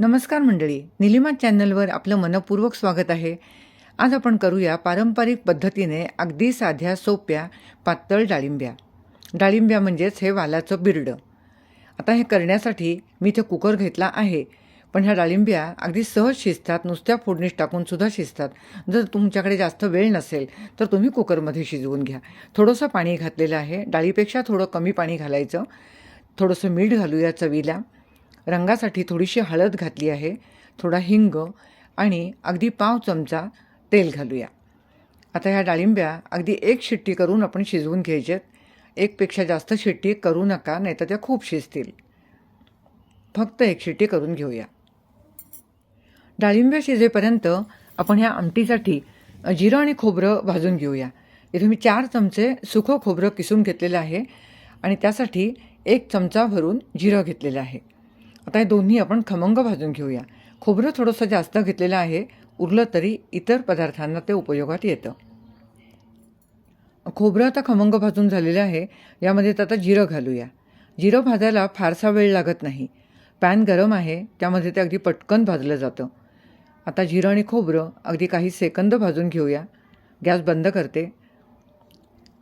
नमस्कार मंडळी निलिमा चॅनलवर आपलं मनपूर्वक स्वागत आहे. आज आपण करूया पारंपरिक पद्धतीने अगदी साध्या सोप्या पातळ डाळिंब्या. डाळिंब्या म्हणजेच हे वालाचं बिरडं. आता हे करण्यासाठी मी इथे कुकर घेतला आहे पण ह्या डाळिंब्या अगदी सहज शिजतात नुसत्या फोडणीस टाकूनसुद्धा शिजतात. जर तुमच्याकडे जास्त वेळ नसेल तर तुम्ही कुकरमध्ये शिजवून घ्या. थोडंसं पाणी घातलेलं आहे डाळीपेक्षा थोडं कमी पाणी घालायचं. थोडंसं मीठ घालूया चवीला. रंगासाठी थोडीशी हळद घातली आहे थोडा हिंग आणि अगदी पाव चमचा तेल घालूया. आता ह्या डाळिंब्या अगदी एक शिट्टी करून आपण शिजवून घ्यायच्यात एकपेक्षा जास्त शिट्टी करू नका नाहीतर त्या खूप शिजतील. फक्त एक शिट्टी करून घेऊया. डाळिंब्या शिजेपर्यंत आपण ह्या आमटीसाठी जिरं आणि खोबरं भाजून घेऊया. इथे मी चार चमचे सुखं खोबरं किसून घेतलेलं आहे आणि त्यासाठी एक चमचा भरून जिरं घेतलेलं आहे. आता हे दोन्ही आपण खमंग भाजून घेऊया. खोबरं थोडंसं जास्त घेतलेलं आहे. उरलं तरी इतर पदार्थांना ते उपयोगात येतं. खोबरं आता खमंग भाजून झालेलं आहे. यामध्ये आता जिरं घालूया. जिरं भाजायला फारसा वेळ लागत नाही. पॅन गरम आहे त्यामध्ये ते अगदी पटकन भाजलं जातं. आता जिरं आणि खोबरं अगदी काही सेकंद भाजून घेऊया. गॅस बंद करते.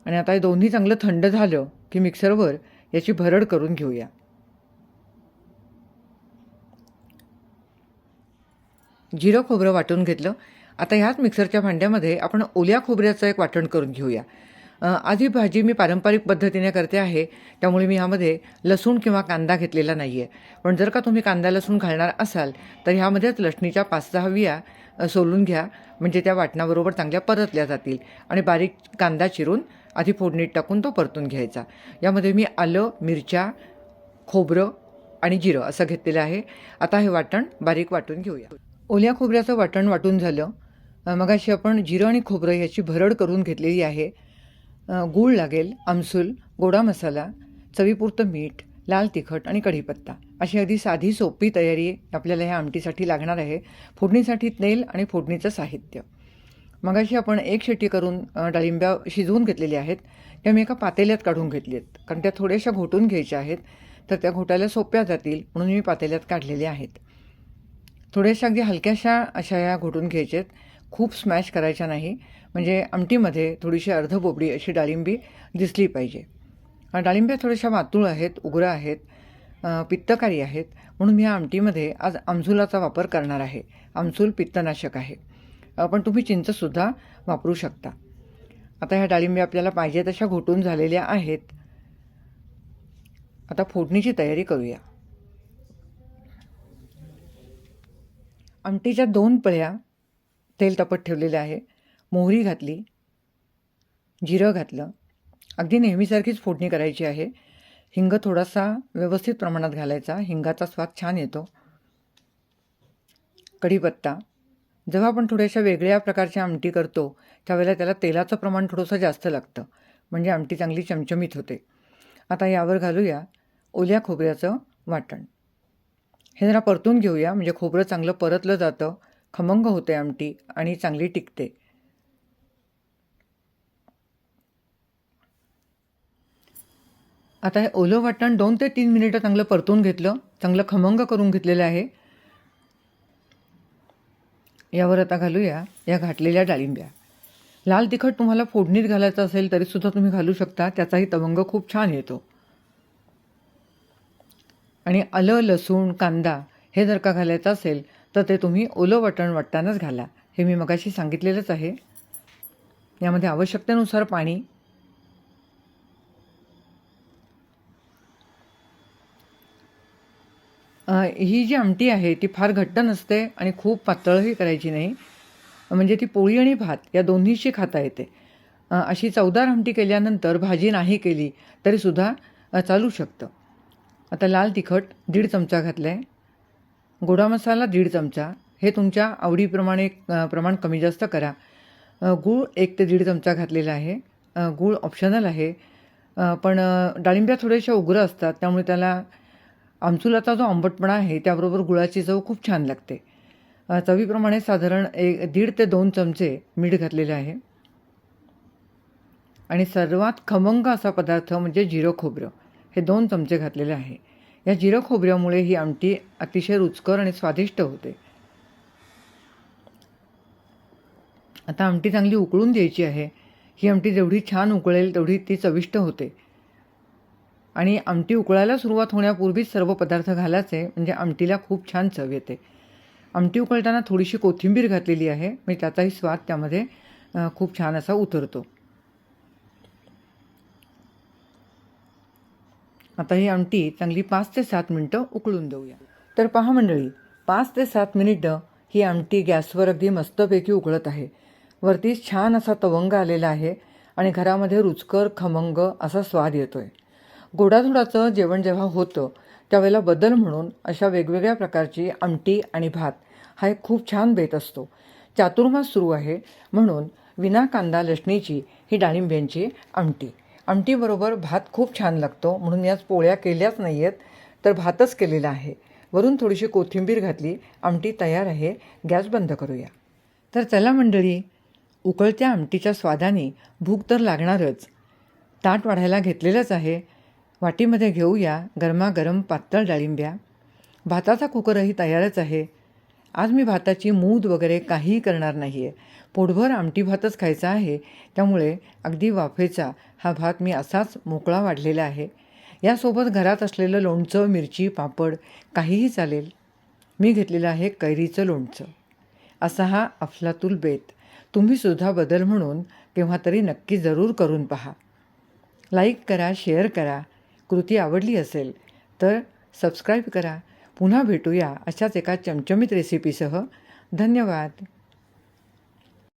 आणि आता हे दोन्ही चांगलं थंड झालं की मिक्सरवर याची भरड करून घेऊया. जिरं खोबरं वाटून घेतलं. आता ह्याच मिक्सरच्या भांड्यामध्ये आपण ओल्या खोबऱ्याचं एक वाटण करून घेऊया. आधी भाजी मी पारंपरिक पद्धतीने करते आहे. त्यामुळे मी ह्यामध्ये लसूण किंवा कांदा घेतलेला नाही आहे पण जर का तुम्ही कांदा लसूण घालणार असाल तर ह्यामध्येच लसणीच्या पाच सहा बिया सोलून घ्या. म्हणजे त्या वाटणाबरोबर चांगल्या परतल्या जातील. आणि बारीक कांदा चिरून आधी फोडणीत टाकून तो परतून घ्यायचा. यामध्ये मी आलं मिरच्या खोबरं आणि जिरं असं घेतलेलं आहे. आता हे वाटण बारीक वाटून घेऊया. ओल्या खोबऱ्याचं वाटण वाटून झालं. अ, मगाशी आपण जिरं आणि खोबरं याची भरड करून घेतलेली आहे. गूळ लागेल आमसूल गोडा मसाला चवीपुरतं मीठ लाल तिखट आणि कढीपत्ता. अशी अगदी साधी सोपी तयारी आपल्याला ह्या आमटीसाठी लागणार आहे. फोडणीसाठी तेल आणि फोडणीचं साहित्य. मगाशी आपण एक शेटी करून डाळिंब्या शिजवून घेतलेल्या आहेत. त्या मी एका पातेल्यात काढून घेतली आहेत कारण त्या थोड्याशा घोटून घ्यायच्या आहेत. तर त्या घोटायला सोप्या जातील म्हणून मी पातेल्यात काढलेल्या आहेत. थोड्याशा अगदी हलक्याशा अशा या घोटून घ्यायच्यात खूप स्मॅश करायच्या नाही. म्हणजे आमटीमध्ये थोडीशी अर्धबोबडी अशी डाळिंबी दिसली पाहिजे. डाळिंब्या थोड्याशा वातूळ आहेत उग्र आहेत पित्तकारी आहेत. म्हणून मी या आमटीमध्ये आज आमसूलाचा वापर करणार आहे. आमसूल पित्तनाशक आहे. पण तुम्ही चिंचसुद्धा वापरू शकता. आता ह्या डाळिंब्या आपल्याला पाहिजे तशा घोटून झालेल्या आहेत. आता फोडणीची तयारी करूया. आमटीच्या दोन पळ्या तेल तापत ठेवलेलं आहे. मोहरी घातली जिरं घातलं. अगदी नेहमीसारखीच फोडणी करायची आहे. हिंग थोडासा व्यवस्थित प्रमाणात घालायचा. हिंगाचा स्वाद छान येतो. कढीपत्ता. जेव्हा आपण थोड्याशा वेगळ्या प्रकारच्या आमटी करतो त्यावेळेला त्याला तेलाचं प्रमाण थोडंसं जास्त लागतं. म्हणजे आमटी चांगली चमचमीत होते. आता यावर घालूया ओल्या खोबऱ्याचं वाटण. हे जरा परतून घेऊया. म्हणजे खोबरं चांगलं परतलं जातं. खमंग होते आमटी आणि चांगली टिकते. आता हे ओलं वाटण दोन ते तीन मिनिटं चांगलं परतून घेतलं. चांगलं खमंग करून घेतलेलं आहे. यावर आता घालूया. या घातलेल्या डाळिंब्या. लाल तिखट तुम्हाला फोडणीत घालायचं असेल तरीसुद्धा तुम्ही घालू शकता. त्याचाही तवंग खूप छान येतो. आणि आलं लसूण कांदा हे जर का घालायचं असेल तर ते तुम्ही ओलं वटण वाटतानाच घाला. हे मी मगाशी सांगितलेलंच आहे. यामध्ये आवश्यकतेनुसार पाणी. ही जी आमटी आहे ती फार घट्ट नसते आणि खूप पातळही करायची नाही. म्हणजे ती पोळी आणि भात या दोन्हीशी खाता येते. अशी चवदार आमटी केल्यानंतर भाजी नाही केली तरीसुद्धा चालू शकतं. आता लाल तिखट दीड चमचा घातला आहे गोडा मसाला दीड चमचा. हे तुमच्या आवडीप्रमाणे प्रमाण कमी जास्त करा. गूळ एक ते दीड चमचा घातलेला आहे. गूळ ऑप्शनल आहे. पण डाळिंब्या थोड्याशा उग्र असतात. त्यामुळे त्याला आमचुलाचा जो आंबटपणा आहे त्याबरोबर गुळाची चव खूप छान लागते. चवीप्रमाणे साधारण एक दीड ते दोन चमचे मीठ घातलेले आहे. आणि सर्वात खमंग असा पदार्थ म्हणजे जिरं खोबरं. हे दोन चमचे घातलेले आहे. या जिरं खोबऱ्यामुळे ही आमटी अतिशय रुचकर आणि स्वादिष्ट होते. आता आमटी चांगली उकळून द्यायची आहे. ही आमटी जेवढी छान उकळेल तेवढी ती चविष्ट होते. आणि आमटी उकळायला सुरुवात होण्यापूर्वीच सर्व पदार्थ घालायचे म्हणजे आमटीला खूप छान चव येते. आमटी उकळताना थोडीशी कोथिंबीर घातलेली आहे. म्हणजे त्याचाही स्वाद त्यामध्ये खूप छान असा उतरतो. आता ही आमटी चांगली पाच ते सात मिनटं उकळून देऊया. तर पहा मंडळी पाच ते सात मिनिटं ही आमटी गॅसवर अगदी मस्तपैकी उकळत आहे. वरती छान असा तवंग आलेला आहे आणि घरामध्ये रुचकर खमंग असा स्वाद येतो आहे गोडाधोडाचं जेवण जेव्हा होतं त्यावेळेला बदल म्हणून अशा वेगवेगळ्या प्रकारची आमटी आणि भात हा एक खूप छान बेत असतो. चातुर्मास सुरू आहे म्हणून विना कांदा लसणीची ही डाळिंब्यांची आमटी. आमटीबरोबर भात खूप छान लागतो. म्हणून याच पोळ्या केल्याच नाही आहेत तर भातच केलेला आहे. वरून थोडीशी कोथिंबीर घातली. आमटी तयार आहे. गॅस बंद करूया. तर चला मंडळी उकळत्या आमटीच्या स्वादाने भूक तर लागणारच. ताट वाढायला घेतलेलंच आहे. वाटीमध्ये घेऊया गरमागरम पातळ डाळिंब्या. भाताचा कुकरही तयारच आहे. आज मी भाताची मूद वगैरे काहीही करणार नाही आहे पोटभर आमटी भातच खायचा आहे. त्यामुळे अगदी वाफेचा हा भात मी असाच मोकळा वाढलेला आहे. यासोबत घरात असलेलं लोणचं मिरची पापड काहीही चालेल. मी घेतलेलं आहे कैरीचं लोणचं. असा हा अफलातुल बेत. तुम्हीसुद्धा बदल म्हणून केव्हा तरी नक्की जरूर करून पहा. लाईक करा शेअर करा. कृती आवडली असेल तर सबस्क्राईब करा. पुन्हा भेटूया अशाच एका चमचमीत रेसिपीसह धन्यवाद.